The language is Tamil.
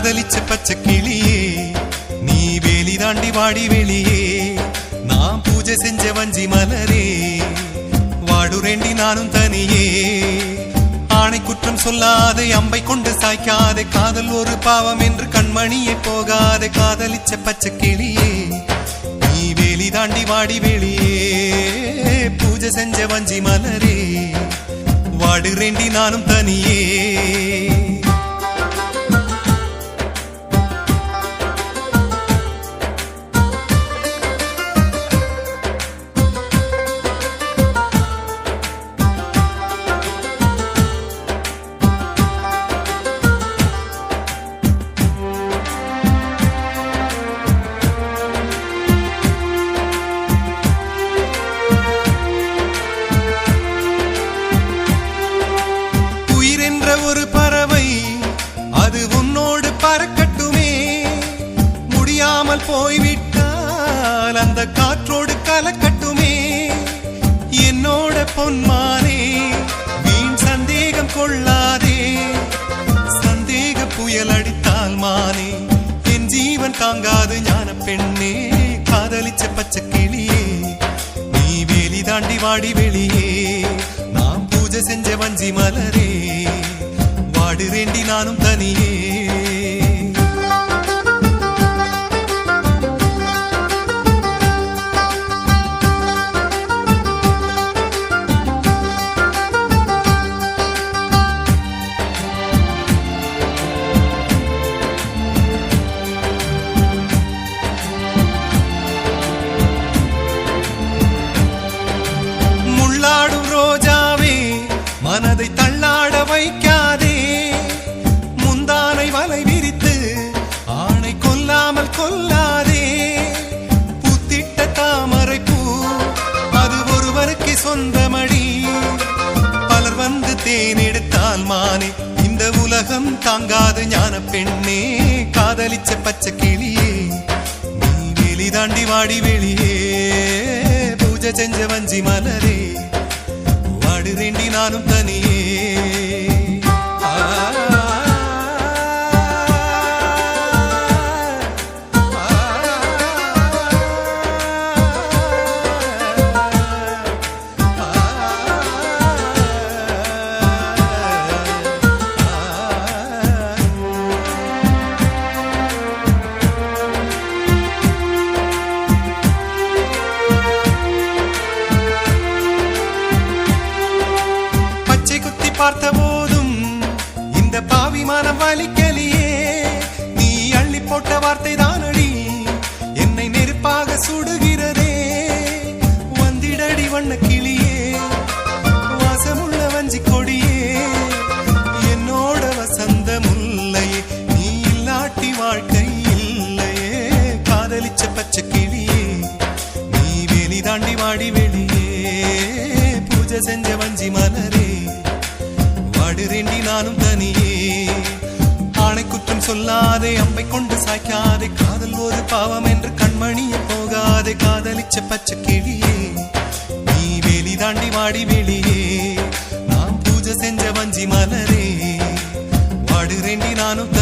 காதலிச்ச பச்சை கிளியே நீ வேலி தாண்டி வாடி வெளியே. நான் பூஜை செஞ்ச வஞ்சி மலரே வாடுரேண்டி நானும் தனியே. ஆணை குற்றம் சொல்லாதே அம்பை கொண்டு சாய்க்காதே காதல் ஒரு பாவம் என்று கண்மணியே போகாதே. காதலிச்ச பச்சை கிளியே நீ வேலி தாண்டி வாடி வெளியே. பூஜை செஞ்ச வஞ்சி மலரே வாடுறேண்டி நானும் தனியே. அந்த காற்றோடு கலக்கட்டுமே. என்னோட பொன்மானே வீண் சந்தேகம் கொள்ளாதே. சந்தேக புயல் அடித்தால் மானே என் ஜீவன் தாங்காது ஞான பெண்ணே. காதலிச்ச பச்சை கிளியே நீ வேலி தாண்டி வாடி வெளியே. நான் பூஜை செஞ்ச வஞ்சி மலரே வாடுறேண்டி நானும் தனியே. மனதை தள்ளாட வைக்காதே. முந்தானை வலை விரித்து ஆணை கொல்லாமல் கொல்லாதே. புத்திட்ட தாமரை பூ அது ஒருவருக்கு சொந்தமடி. பலர் வந்து தேனெடுத்தால் மானே இந்த உலகம் தாங்காது ஞான பெண்ணே. காதலிச்ச பச்சை கிளியே நீ வெளிதாண்டி வாடி வெளியே. பூஜை செஞ்ச வஞ்சி மலரே. படுறேண்டி நானும் தனியே. பாவி மனம் வலிக்கலியே. நீ அள்ளி போட்ட வார்த்தை தானடி என்னை நெருப்பாக சுடுகிறதே. வந்திடடி வண்ண கிளியே. வாசமுள்ள வஞ்சி கொடியே. என்னோட வசந்த முல்லையே நீ இல்லாட்டி வாழ்க்கை இல்லையே. காதலிச்ச பச்சை கிளியே. நீ வெளி தாண்டி வாடி வெளியே. பூஜை செஞ்ச வஞ்சி மலரே. வாடுறேண்டி நானும் தனியே. ஆணை குற்றம் சொல்லாதே அம்பை கொண்டு சாய்க்காதே. காதல் ஒரு பாவம் என்று கண்மணிய போகாதே. காதலிச்ச பச்சை கிளியே நீ வெளி தாண்டி வாடி வெளியே. நாம் பூஜை செஞ்ச வஞ்சி மலரே வாடுறேண்டி நானும்